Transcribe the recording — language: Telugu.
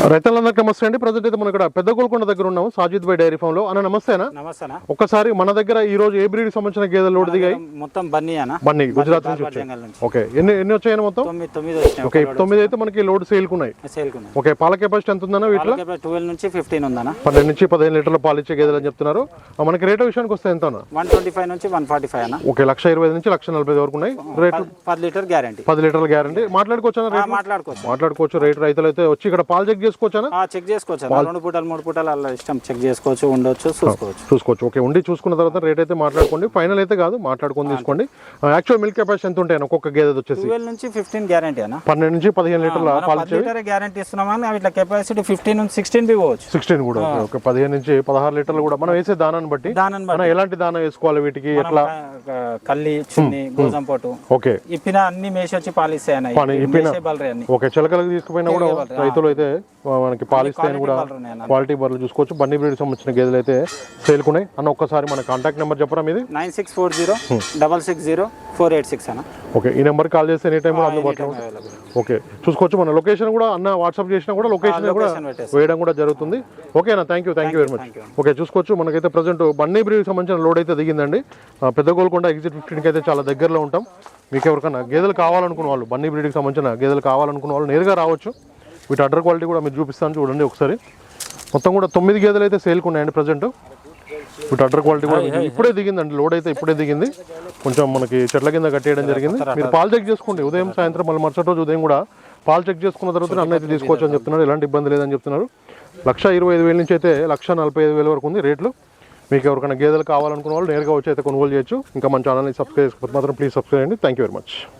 రైతులందరికీ నమస్తే అండి. ప్రజెంట్ అయితే మనం ఇక్కడ పెద్ద గోల్కొండ దగ్గర ఉన్నాము. సాజిద్ బై డైరీ ఫామ్లో అన్న. నమస్తేనా నమస్తేనా ఒక్కసారి మన దగ్గర ఈ రోజు ఏ బ్రీడ్ సంబంధించిన గేదెలు లోడ్ దిగాయి? మొత్తం బన్నీ అన్న. బన్నీ గుజరాత్ నుంచి ఓకే ఎన్ని ఎన్ని వచ్చాయని మొత్తం? తొమ్మిది ఓకే తొమ్మిది అయితే మనకి లోడ్ సేల్కున్నాయి సేల్కున్నాయి ఓకే పాల కెపాసిటీ ఎంత ఉందన్న వీటిలో ట్వెల్వ్ నుంచి ఫిఫ్టీన్ ఉందన్న. పన్నెండు నుంచి పదిహేను లీటర్ల పాలు ఇచ్చే గేదెలు అని చెప్తున్నారు. మనకి రేట్ విషయానికి వస్తే ఎంత అన్న ట్వంటీ ఫైవ్ నుంచి ఫైవ్ అన్న. ఓకే లక్ష ఇరవై ఐదు నుంచి లక్ష నలభై ఐదు వరకు ఉన్నాయి. రేట్? పది- లీటర్ గ్యారంటీ. పది లీటర్ల గ్యారంటీ. మాట్లాడుకోవచ్చా రేట్? మాట్లాడుకోవచ్చు. మాట్లాడుకోవచ్చు. రేట్ రైతులు అయితే వచ్చి ఇక్కడ పాలు చెక్ చేసుకోవచ్చా చెక్ చేసుకోవచ్చు అన్న రెండు పూటలు మూడు పూటలు అలా ఇష్టం. చెక్ చేసుకోవచ్చు ఉండొచ్చు చూసుకోవచ్చు. చూసుకోవచ్చు. ఓకే ఉండి చూసుకున్న తర్వాత రేట్ అయితే మాట్లాడుకోండి. ఫైనల్ అయితే కాదు మాట్లాడుకొని తీసుకోండి. యాక్చువల్ మిల్క్ కెపాసిటీ ఎంత ఉంటాయి ఒక్కొక్క గేదె వచ్చేసి? ట్వెల్వ్ నుంచి ఫిఫ్టీన్ గ్యారంటీ అన్న. పన్నెండు నుంచి పదిహేను లీటర్ల పాలు లీటర్ గ్యారంటీ ఇస్తున్నాం కానీ ఇట్లా కెపాసిటీ ఫిఫ్టీన్ నుంచి సిక్స్టీన్ పోవచ్చు. సిక్స్టీన్ కూడా ఓకే పదిహేను నుంచి పదహారు లీటర్లు కూడా. మనం వేసే దానాన్ని బట్టి దానిని మనం ఎలాంటి దానా వేసుకోవాలి వీటికి? ఎట్లా? కల్లి చున్ని గోధుమ పొట్టు. ఓకే. ఇప్పిన అన్ని మేసి వచ్చి పాలిస్తాయి ఓకే చిలకలకు తీసుకుపోయినా కూడా రైతులు అయితే మనకి పాలిస్తాయని కూడా క్వాలిటీ బర్రెలు చూసుకోవచ్చు. బండి బ్రీడ్ సంబంధించిన గేదెలు అయితే సేల్కున్నాయి అన్న ఒక్కసారి మన కాంటాక్ట్ నెంబర్ చెప్పరా మీది? Nine six four zero double six zero four eight six అన్న. ఓకే ఈ నెంబర్ కాల్ చేస్తే ఎనీ టైం కూడా అందుబాటులో. ఓకే చూసుకోవచ్చు. మన లొకేషన్ కూడా అన్న వాట్సాప్ చేసినా కూడా లొకేషన్ కూడా వేయడం కూడా జరుగుతుంది. ఓకేనా thank you thank you very much okay చూసుకోవచ్చు. మనకైతే ప్రజెంట్ బన్నీ బ్రీడ్ సంబంధించిన లోడ్ అయితే దిగిందండి. పెద్ద గోల్కొండ ఎగ్జిట్ ఫిఫ్టీన్కి అయితే చాలా దగ్గరలో ఉంటాం. మీకు ఎవరికైనా గేదెలు కావాలనుకున్న వాళ్ళు బన్నీ బ్రీడ్కి సంబంధించిన గేదెలు కావాలనుకున్న వాళ్ళు నేరుగా రావచ్చు. వీటి అడ్డర్ క్వాలిటీ కూడా మీరు చూపిస్తాను చూడండి ఒకసారి. మొత్తం కూడా తొమ్మిది గేదెలు అయితే సేల్కున్నాయండి ప్రజెంట్ వీటి అడ్డర్ క్వాలిటీ కూడా ఇప్పుడే దిగిందండి లోడ్ అయితే ఇప్పుడే దిగింది. కొంచెం మనకి చెట్ల కింద కట్టేయడం జరిగింది. మీరు పాలు చెక్ చేసుకోండి ఉదయం సాయంత్రం మళ్ళీ మరుసటి రోజు ఉదయం కూడా పాలు చెక్ చేసుకున్న తర్వాత అన్న అయితే తీసుకోవచ్చు అని చెప్తున్నారు. ఎలాంటి ఇబ్బంది లేదని చెప్తున్నారు. లక్ష ఇరవై ఐదు వేల నుంచి అయితే లక్ష నలభై ఐదు వేల వరకు ఉంది రేట్లు. మీకు ఎవరికైనా గేదెలు కావాలనుకున్న వాళ్ళు నేరుగా వచ్చి అయితే కొనుగోలు చేయొచ్చు. ఇంకా మన ఛానల్ని సబ్స్క్రైబ్ మాత్రం ప్లీజ్ సబ్స్క్రైబ్ చేయండి. Thank you very much